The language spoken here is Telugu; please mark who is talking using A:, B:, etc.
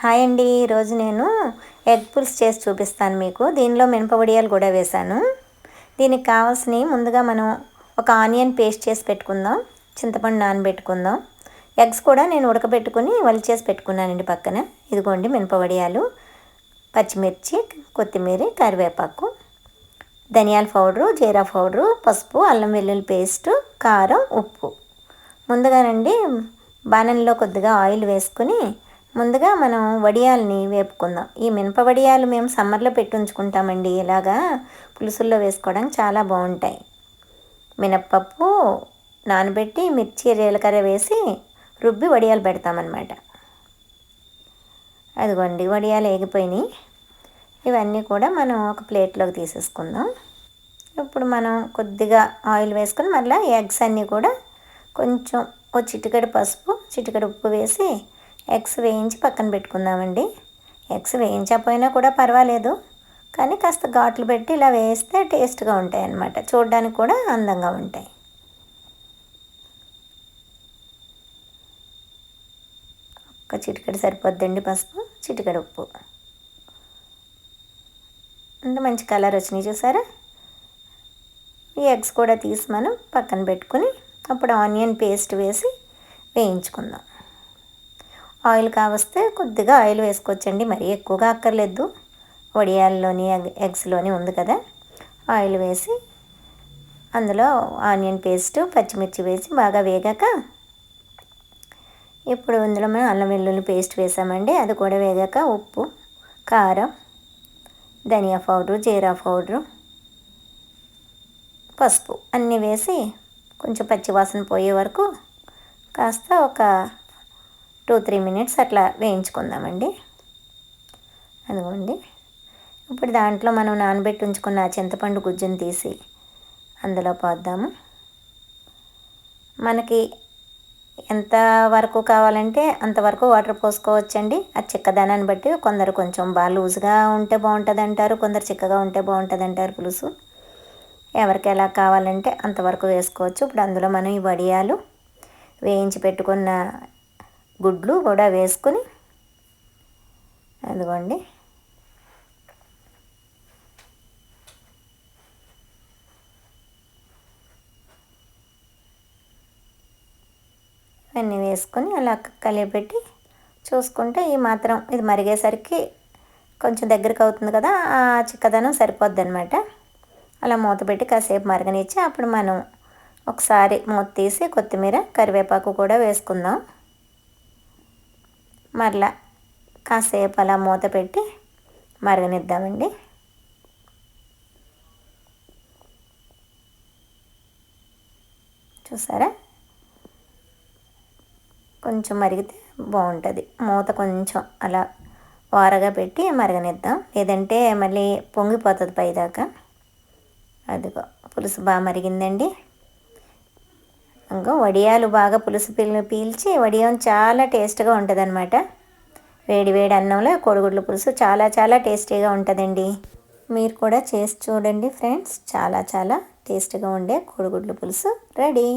A: హాయ్ అండి. ఈరోజు నేను ఎగ్ పుల్స్ చేసి చూపిస్తాను మీకు. దీనిలో మినపవడియాలు కూడా వేశాను. దీనికి కావాల్సినవి ముందుగా మనం ఒక ఆనియన్ పేస్ట్ చేసి పెట్టుకుందాం. చింతపండు నానబెట్టుకుందాం. ఎగ్స్ కూడా నేను ఉడకబెట్టుకుని చేసి పెట్టుకున్నానండి పక్కన. ఇదిగోండి మినపవడియాలు పచ్చిమిర్చి కొత్తిమీర కరివేపాకు ధనియాల పౌడరు జీరా పౌడరు పసుపు అల్లం వెల్లుల్లి పేస్టు కారం ఉప్పు. ముందుగానండి బాణంలో కొద్దిగా ఆయిల్ వేసుకుని ముందుగా మనం వడియాల్ని వేపుకుందాం. ఈ మినప వడియాలు మేము సమ్మర్లో పెట్టి ఉంచుకుంటామండి. ఇలాగా పులుసుల్లో వేసుకోవడానికి చాలా బాగుంటాయి. మినప్పప్పు నానబెట్టి మిర్చి జీలకర్ర వేసి రుబ్బి వడియాలు పెడతామన్నమాట. అదిగోండి వడియాలు వేగిపోయినాయి ఇవన్నీ కూడా మనం ఒక ప్లేట్లోకి తీసేసుకుందాం. ఇప్పుడు మనం కొద్దిగా ఆయిల్ వేసుకొని మళ్ళీ ఎగ్స్ అన్నీ కూడా కొంచెం ఓ చిటికెడు పసుపు చిటికెడు ఉప్పు వేసి ఎగ్స్ వేయించి పక్కన పెట్టుకుందామండి. ఎగ్స్ వేయించకపోయినా కూడా పర్వాలేదు. కానీ కాస్త ఘాట్లు పెట్టి ఇలా వేస్తే టేస్ట్గా ఉంటాయి అన్నమాట చూడడానికి కూడా అందంగా ఉంటాయి. ఒక చిటికెడు సరిపోద్దండి పసుపు చిటికెడు ఉప్పు. అంటే మంచి కలర్ వచ్చినాయి చూసారా? ఈ ఎగ్స్ కూడా తీసి మనం పక్కన పెట్టుకుని అప్పుడు ఆనియన్ పేస్ట్ వేసి వేయించుకుందాం. ఆయిల్ కావస్తే కొద్దిగా ఆయిల్ వేసుకోవచ్చండి. మరీ ఎక్కువగా అక్కర్లేదు. వడియాల్లోని ఎగ్స్లోని ఉంది కదా. ఆయిల్ వేసి అందులో ఆనియన్ పేస్ట్ పచ్చిమిర్చి వేసి బాగా వేగాక ఇప్పుడు ఇందులో మనం అల్లం వెల్లుల్లి పేస్ట్ వేసామండి. అది కూడా వేగాక ఉప్పు కారం ధనియా పౌడరు జీరా పౌడరు పసుపు అన్నీ వేసి కొంచెం పచ్చివాసన పోయే వరకు కాస్త ఒక టూ త్రీ మినిట్స్ అట్లా వేయించుకుందామండి. అదిగోండి. ఇప్పుడు దాంట్లో మనం నానబెట్టి ఉంచుకున్న చింతపండు గుజ్జును తీసి అందులో పోద్దాము. మనకి ఎంత వరకు కావాలంటే అంతవరకు వాటర్ పోసుకోవచ్చండి. ఆ చిక్కదనాన్ని బట్టి కొందరు కొంచెం బాగా లూజ్గా ఉంటే బాగుంటుంది అంటారు కొందరు చిక్కగా ఉంటే బాగుంటుంది అంటారు పులుసు. ఎవరికి ఎలా కావాలంటే అంతవరకు వేసుకోవచ్చు. ఇప్పుడు అందులో మనం ఈ వడియాలు వేయించి పెట్టుకున్న గుడ్లు కూడా వేసుకొని అదిగోండి. అన్నీ వేసుకొని అలా కలిపెట్టి చూసుకుంటే ఈ మాత్రం ఇది మరిగేసరికి కొంచెం దగ్గరికి అవుతుంది కదా ఆ చిక్కదనం సరిపోద్ది అనమాట అలా మూత పెట్టి కాసేపు మరగనిచ్చి అప్పుడు మనం ఒకసారి మూత తీసి కొత్తిమీర కరివేపాకు కూడా వేసుకుందాం. మరలా కాసేపు అలా మూత పెట్టి మరగనిద్దామండి. చూసారా? కొంచెం మరిగితే బాగుంటుంది. మూత కొంచెం అలా వారగా పెట్టి మరగనిద్దాం. లేదంటే మళ్ళీ పొంగిపోతుంది పైదాకా. అదిగో పులుసు బాగా మరిగిందండి. ఇంకా వడియాలు బాగా పులుసు పీల్ పీల్చి వడియం చాలా టేస్ట్గా ఉంటుంది అనమాట వేడి వేడి అన్నంలో కోడిగుడ్ల పులుసు చాలా చాలా టేస్టీగా ఉంటుందండి. మీరు కూడా చేసి చూడండి ఫ్రెండ్స్. చాలా చాలా టేస్ట్గా ఉండే కోడిగుడ్ల పులుసు. రెడీ.